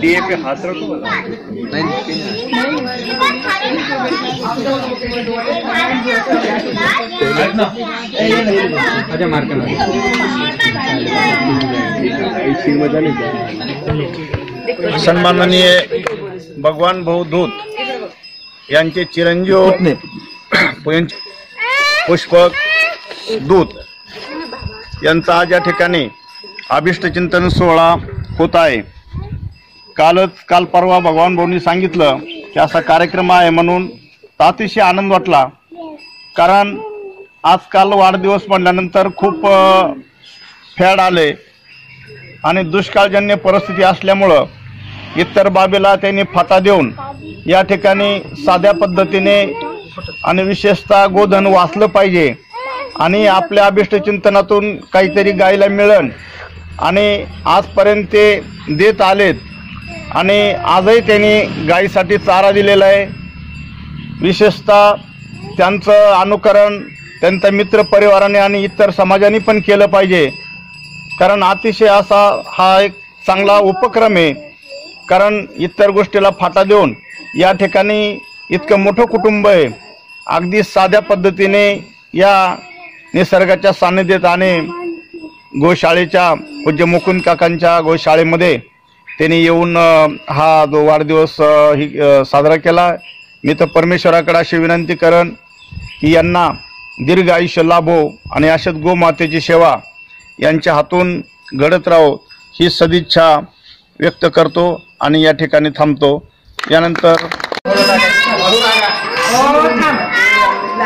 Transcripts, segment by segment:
DA पे हाथ रखो सन्माननीय भगवान भाऊ दूत यांचे चिरंजीव पुयं- पुष्पक दूत यांचा आज या ठिकाणी अभिष्टचिंतन सोहळा होत आहे. कालच काल परवा भगवान भाऊंनी सांगितलं की असा कार्यक्रम आहे म्हणून अतिशय आनंद वाटला. कारण आजकाल वाढदिवस म्हणल्यानंतर खूप फॅड आले आणि दुष्काळजन्य परिस्थिती असल्यामुळं इतर बाबीला त्यांनी फाटा देऊन या ठिकाणी साध्या पद्धतीने आणि विशेषतः गोधन वाचलं पाहिजे. आणि आपल्या अभिष्ट चिंतनातून काहीतरी गायला मिळन आणि आजपर्यंत ते देत आलेत. आणि आजही त्यांनी गायीसाठी चारा दिलेला आहे. विशेषतः त्यांचं अनुकरण त्यांच्या मित्र परिवाराने आणि इतर समाजाने पण केलं पाहिजे. कारण अतिशय असा हा एक चांगला उपक्रम आहे. कारण इतर गोष्टीला फाटा देऊन या ठिकाणी इतकं मोठं कुटुंब आहे. अगदी साध्या पद्धतीने या निसर्गाच्या सान्निध्यात आणि गोशाळेच्या पूज्य मुकुंद काकांच्या गोशाळेमध्ये त्यांनी येऊन हा जो वाढदिवस ही साजरा केला मी तर परमेश्वराकडे अशी विनंती करण की यांना दीर्घ आयुष्य लाभो आणि अशाच गोमातेची सेवा यांच्या हातून घडत राहो ही सदिच्छा व्यक्त करतो आणि या ठिकाणी थांबतो यानंतर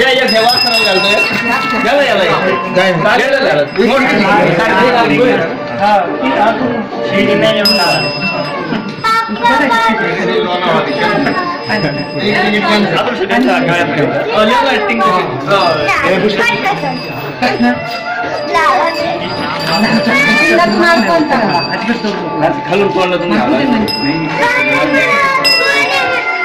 या या ठेवा खराब घालतोय घाला याला घाला याला. आदर्श त्यांच्या गळ्यात. अं, याला acting कशी? खालून कोणाला तुम्ही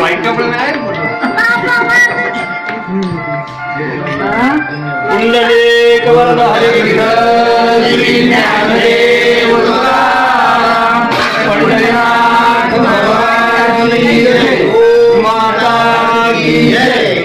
वाईट कपडे नाही कवरद पंढरीनाथ की जय. माता की जय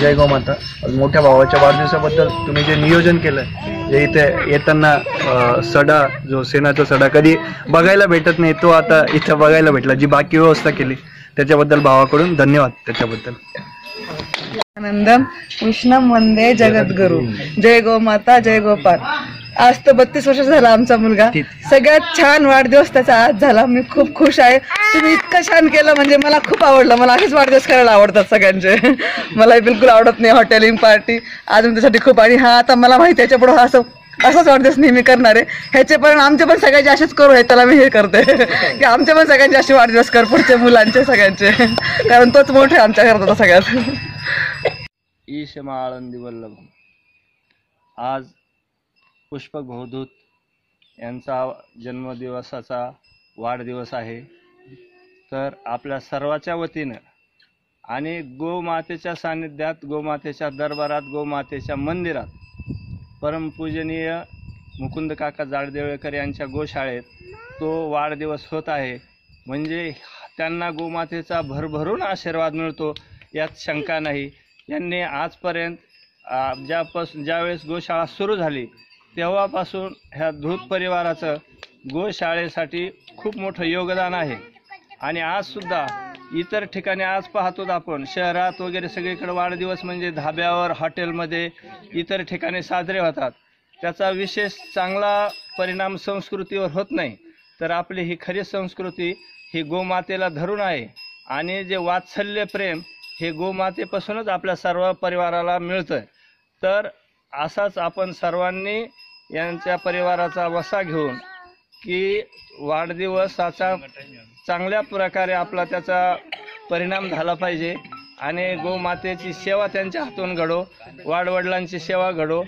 जय गो माता. मोठ्या भावाच्या वाढदिवसाबद्दल तुम्ही जे नियोजन केलं जे इथे येताना सडा जो सेनाचा सडा कधी बघायला भेटत नाही तो आता इथं बघायला भेटला जी बाकी व्यवस्था केली त्याच्याबद्दल भावाकडून धन्यवाद त्याच्याबद्दल. आनंदम कृष्ण वंदे जगद्गुरु. जय गोमाता जय गोपाल आज तर बत्तीस वर्ष झाला आमचा मुलगा. सगळ्यात छान वाढदिवस त्याचा आज झाला. मी खूप खुश आहे. तुम्ही इतकं छान केलं म्हणजे मला खूप आवडलं. मला असेच वाढदिवस करायला आवडतात सगळ्यांचे. मला बिलकुल आवडत नाही हॉटेलिंग पार्टी आज मी त्यासाठी खूप आणि हा आता मला माहिती आहे याच्यापुढे असं असाच वाढदिवस नेहमी करणार आहे. ह्याचे पण आमचे पण सगळ्यांचे असेच करू आहे त्याला मी हे करते. की आमचे पण सगळ्यांचे असे वाढदिवस कर पुढचे मुलांचे सगळ्यांचे. कारण तोच मोठे आमच्या घरात होता सगळ्यात. ईशमा आळंदी वल्लभ आज पुष्पक भवधूत यांचा जन्मदिवसाचा वाढदिवस आहे. तर आपल्या सर्वाच्या वतीनं आणि गोमातेच्या सान्निध्यात गोमातेच्या दरबारात गोमातेच्या मंदिरात परमपूजनीय मुकुंद काका जाडदेवळेकर यांच्या गोशाळेत तो वाढदिवस होत आहे. म्हणजे त्यांना गोमातेचा भरभरून आशीर्वाद मिळतो यात शंका नाही. यांनी आजपर्यंत ज्यापासून ज्यावेळेस गोशाळा सुरू झाली तेव्हापासून ह्या धूत परिवाराचं गोशाळेसाठी खूप मोठं योगदान आहे. आणि आजसुद्धा इतर ठिकाणी आज पाहतो आपण शहरात वगैरे सगळीकडे वाढदिवस म्हणजे धाब्यावर हॉटेलमध्ये इतर ठिकाणी साजरे होतात. त्याचा विशेष चांगला परिणाम संस्कृतीवर होत नाही. तर आपली ही खरी संस्कृती ही गोमातेला धरून आहे. आणि जे वात्सल्य प्रेम हे गोमातेपासूनच आपल्या सर्व परिवाराला मिळतं तर असाच आपण सर्वांनी यांच्या परिवाराचा वसा घेऊन की वाढदिवसाचा चांगल्या प्रकारे आपला त्याचा परिणाम झाला पाहिजे आणि गोमातेची सेवा त्यांच्या हातून घडो वाडवडिलांची सेवा घडो.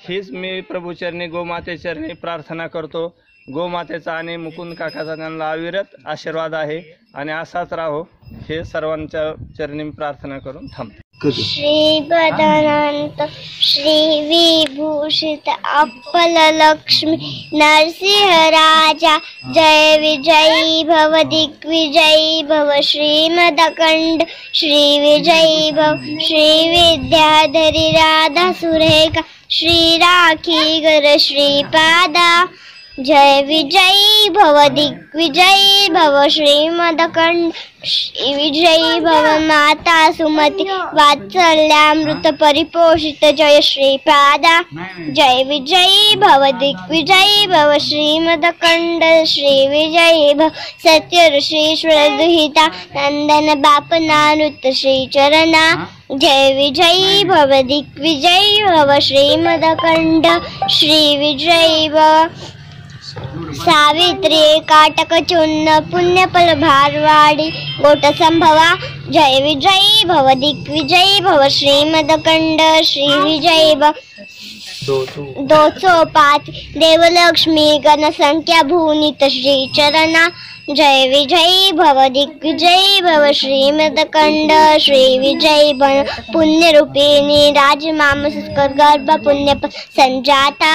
हीच मी प्रभूचरणी गोमातेचरणी प्रार्थना करतो. गोमातेचा आणि मुकुंद काकाचा त्यांना अविरत आशीर्वाद आहे. आणि असाच राहो हे सर्वांच्या चरणी मी प्रार्थना करून थांबतो. श्रीपदनन्त श्रीविभूषित अप्पलक्ष्मी नरसिंहराजा, जय विजयी भव, दिग्विजयी भव श्रीमदकण्ड श्रीविजयी भव, श्रीविद्याधरी राधा सुरेखा गर, श्रीपादा, जय विजयी भव, दिग्विजयी भव श्रीमदकण्ड श्री विजयी भव माता सुमती वात्सल्यामृत परिपोषित जय श्रीपादा जय विजयी भव दिग्विजयी भव श्रीमदखंड श्री विजयी भव सत्य ऋषीश्वर दुहिता नंदन बापनानुत श्रीचरणा. जय विजयी भव दिग्विजयी भव श्रीमदखंड श्री विजयी भव सावित्री काटक चूर्ण पुण्यफल भारवाडी गोट संभवा जय विजयी भव दिग्विजयी भव श्रीमदकंड श्री विजयी भव दोसो पाच देवलक्ष्मी गणसंख्या भूनित श्री चरणा जय विजयी भव दिग्विजयी भव श्रीमदकण्ड श्रीविजयी भव पुण्यरूपिणी राजमामस्क पुण्य सञ्जाता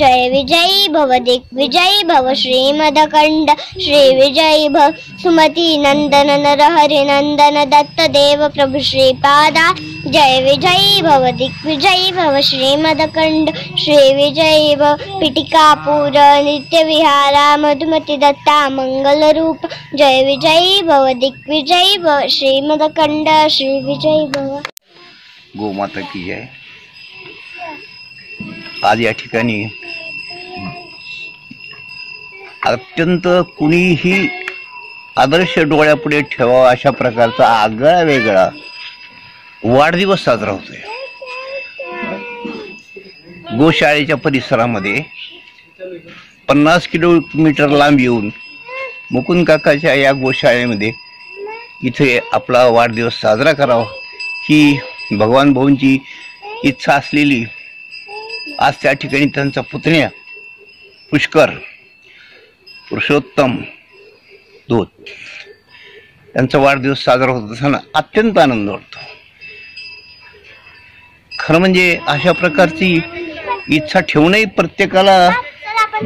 जय विजयी भव दिग्विजयी भव श्रीमदकण्ड श्रीविजयी भव सुमती नन्दन नरहरिनन्दन दत्तदेव प्रभु श्रीपादा। जय विजयी भव दिग्विजयी भव श्रीमदकंड श्री विजयी भव पिटिकापूर नित्य विहारा मधुमती दत्ता मंगल रूप। जय विजयी भव दिग्विजयी भव श्रीमदकंड श्री विजयी भव। गोमाता की जय आज या ठिकाणी अत्यंत कुणीही आदर्श डोळ्यापुढे ठेवावा अशा प्रकारचा आगळा वेगळा वाढदिवस साजरा होतोय. गोशाळेच्या परिसरामध्ये पन्नास किलोमीटर लांब येऊन मुकुंद काकाच्या या गोशाळेमध्ये इथे आपला वाढदिवस साजरा करावा ही भगवान भाऊंची इच्छा असलेली आज त्या ठिकाणी त्यांचा पुतण्या पुष्कर पुरुषोत्तम दूत यांचा वाढदिवस साजरा होत असताना अत्यंत आनंद वाटतो. खरं म्हणजे अशा प्रकारची इच्छा ठेवणंही प्रत्येकाला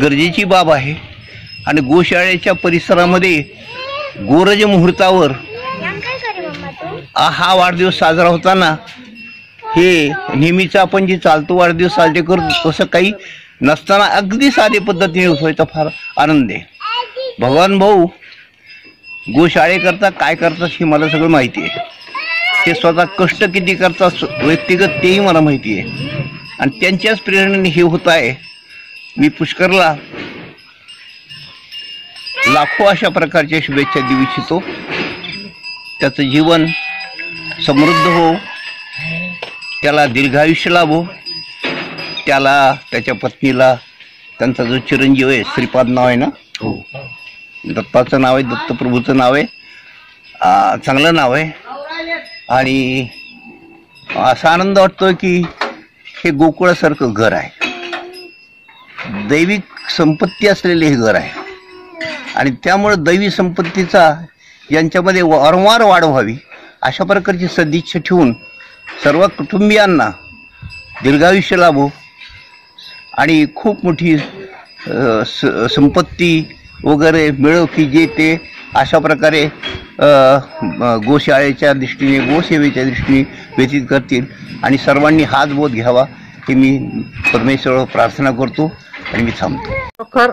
गरजेची बाब आहे. आणि गोशाळेच्या परिसरामध्ये गोरज मुहूर्तावर हा वाढदिवस साजरा होताना हे नेहमीचा आपण जे चालतो वाढदिवस साजरे करतो तसं काही नसताना अगदी साधे पद्धतीने व्हायचा फार आनंद आहे. भगवान भाऊ गोशाळेकरता काय करतात हे मला सगळं माहिती आहे. ते स्वतः कष्ट किती करतात व्यक्तिगत तेही मला माहिती आहे आणि त्यांच्याच प्रेरणेने हे होत आहे. मी पुष्करला लाखो अशा प्रकारच्या शुभेच्छा देऊ इच्छितो. त्याचं जीवन समृद्ध हो. त्याला दीर्घायुष्य लाभो. त्याला त्याच्या पत्नीला त्यांचा जो चिरंजीव आहे श्रीपाद नाव आहे ना? दत्ताचं नाव आहे दत्तप्रभूचं नाव आहे. चांगलं नाव आहे. आणि असा आनंद वाटतोय की हे गोकुळासारखं घर आहे. दैविक संपत्ती असलेले हे घर आहे. आणि त्यामुळे दैवी संपत्तीचा यांच्यामध्ये वारंवार वाढ व्हावी अशा प्रकारची सदिच्छा ठेवून सर्व कुटुंबियांना दीर्घायुष्य लाभो आणि खूप मोठी संपत्ती वगैरे मिळो की जे ते अशा प्रकारे गोशाळेच्या दृष्टीने गोसेवेच्या दृष्टीने व्यतीत करतील. आणि सर्वांनी हाच बोध घ्यावा हे मी परमेश्वरावर प्रार्थना करतो आणि मी थांबतो. खरोखर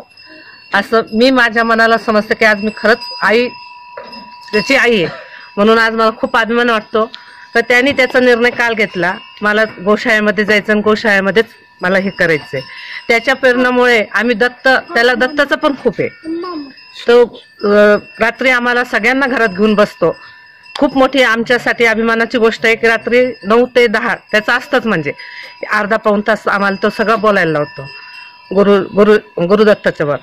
असं मी माझ्या मनाला समजतं की आज मी खरंच आई त्याची आई आहे. म्हणून आज मला खूप अभिमान वाटतो. तर त्यांनी त्याचा निर्णय काल घेतला. मला गोशाळेमध्ये जायचं आणि गोशाळेमध्येच मला हे करायचंय. त्याच्या प्रेरणामुळे आम्ही दत्त त्याला दत्ताचं पण खूप आहे. तो रात्री आम्हाला सगळ्यांना घरात घेऊन बसतो. खूप मोठी आमच्यासाठी अभिमानाची गोष्ट आहे की रात्री नऊ ते दहा त्याचं असतंच म्हणजे. अर्धा पाऊण तास आम्हाला तो सगळं बोलायला लावतो. गुरु गुरु गुरुदत्ताच्या वर.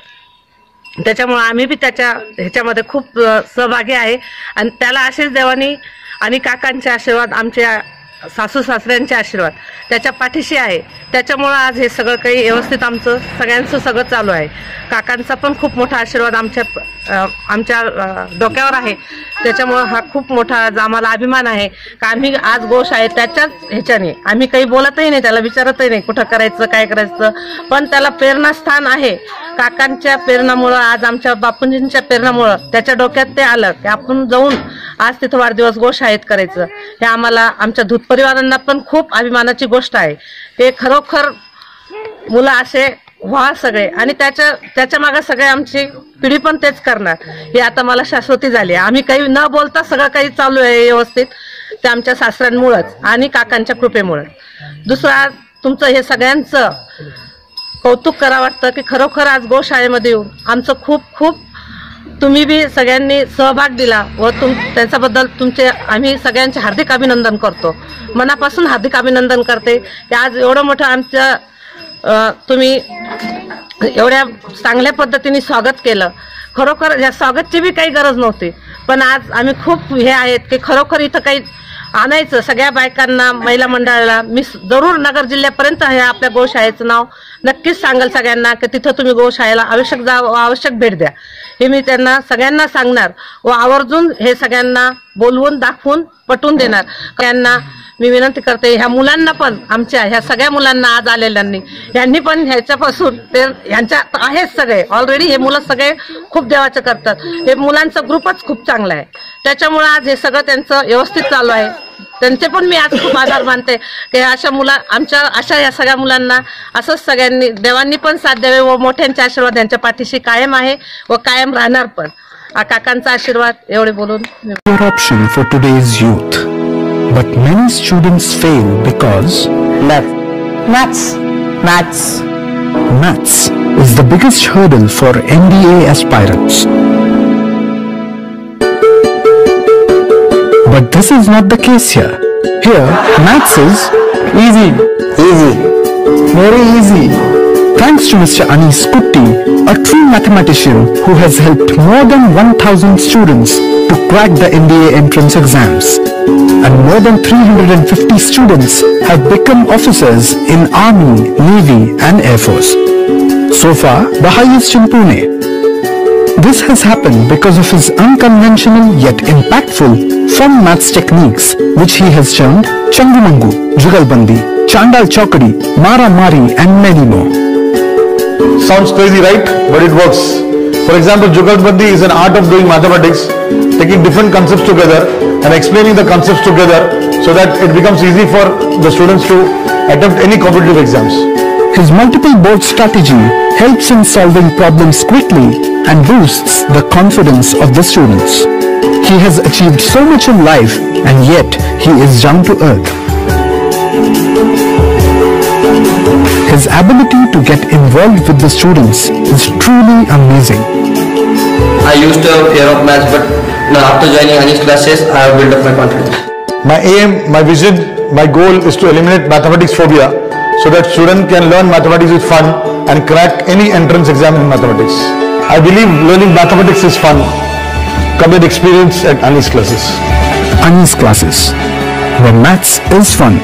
आम्ही बी त्याच्या ह्याच्यामध्ये खूप सहभागी आहे. आणि त्याला असेच देवानी आणि काकांचे आशीर्वाद आमच्या सासू सासऱ्यांचे आशीर्वाद. त्याच्या पाठीशी आहे. त्याच्यामुळं आज हे सगळं काही व्यवस्थित आमचं सगळ्यांचं सगळं चालू आहे. काकांचा पण खूप मोठा आशीर्वाद आमच्या आमच्या डोक्यावर आहे. त्याच्यामुळं हा खूप मोठा आज आम्हाला अभिमान आहे. का आम्ही आज गोश आहे त्याच्याच ह्याच्याने. आम्ही काही बोलतही नाही त्याला विचारतही नाही कुठं करायचं काय करायचं. पण त्याला प्रेरणास्थान आहे. काकांच्या प्रेरणामुळं आज आमच्या बापूंजींच्या प्रेरणामुळं त्याच्या डोक्यात ते आलं. की आपण जाऊन आज तिथं वाढदिवस गोशाळेत करायचं. हे आम्हाला आमच्या धूत परिवारांना पण खूप अभिमानाची गोष्ट आहे. ते खरोखर मुलं असे व्हा सगळे. आणि त्याच्या त्याच्यामागे सगळे आमची पिढी पण तेच करणार. हे आता मला शाश्वती झाली आहे. आम्ही काही न बोलता सगळं काही चालू आहे व्यवस्थित. ते आमच्या सासऱ्यांमुळंच आणि काकांच्या कृपेमुळं दुसरा तुमचं हे सगळ्यांचं कौतुक करा वाटतं की खरोखर आज गोशाळेमध्ये येऊन आमचं खूप खूप तुम्ही बी सगळ्यांनी सहभाग दिला व तुम त्याच्याबद्दल तुमचे आम्ही सगळ्यांचे हार्दिक अभिनंदन करतो. मनापासून हार्दिक अभिनंदन करते. की आज एवढं मोठं आमचं तुम्ही एवढ्या चांगल्या पद्धतीने स्वागत केलं. खरोखर या स्वागतची बी काही गरज नव्हती. पण आज आम्ही खूप हे आहेत की खरोखर इथं काही आणायचं. सगळ्या बायकांना महिला मंडळाला मी जरूर नगर जिल्ह्यापर्यंत हे आपल्या गोशाळेचं नाव नक्कीच सांगाल सगळ्यांना की तिथं तुम्ही गोशाळेला आवश्यक जा आवश्यक भेट द्या. हे मी त्यांना सगळ्यांना सांगणार व आवर्जून हे सगळ्यांना बोलवून दाखवून पटवून देणार. त्यांना मी विनंती करते ह्या मुलांना पण आमच्या ह्या सगळ्या मुलांना आज आलेल्यांनी यांनी पण ह्याच्यापासून ते ह्यांच्या आहेच सगळे. ऑलरेडी हे मुलं सगळे खूप देवाचं करतात. हे मुलांचा ग्रुपच खूप चांगला आहे. त्याच्यामुळे आज हे सगळं त्यांचं व्यवस्थित चालू आहे. त्यांचे पण मी आज खूप आभार मानते की अशा मुला आमच्या अशा या सगळ्या मुलांना असंच सगळ्यांनी देवांनी पण साथ द्यावे व मोठ्यांचे आशीर्वाद यांच्या पाठीशी कायम आहे व कायम राहणार पण आ काकांचा आशीर्वाद एवढे बोलून मी Your option for today's youth. But many students fail because Math. Maths. Maths. maths is the biggest hurdle But this is not the case here. Here, maths is easy. Easy. Very easy. Thanks to Mr. Anis Kutti, a true mathematician who has helped more than 1000 students to crack the NDA entrance exams. And more than 350 students have become officers in Army, Navy and Air Force. So far, the highest in Pune. This has happened because of his unconventional yet impactful fun maths techniques which he has termed Changumangu, Jugalbandi, Chandal Chokadi, Mara Mari and many more. Sounds crazy, right? But it works. For example, Jugalbandi is an art of doing mathematics, taking different concepts together and explaining the concepts together so that it becomes easy for the students to attempt any competitive exams. His multiple board strategy helps in solving problems quickly and boosts the confidence of the students. He has achieved so much in life and yet he is down to earth. His ability to get involved with the students is truly amazing. I used to have fear of maths, but now after joining Anish classes, I have built up my confidence. My aim, my vision, my goal is to eliminate mathematics phobia so that students can learn mathematics with fun and crack any entrance exam in mathematics. I believe learning mathematics is fun. Come and experience at Anish classes. Ani's classes, where maths is fun.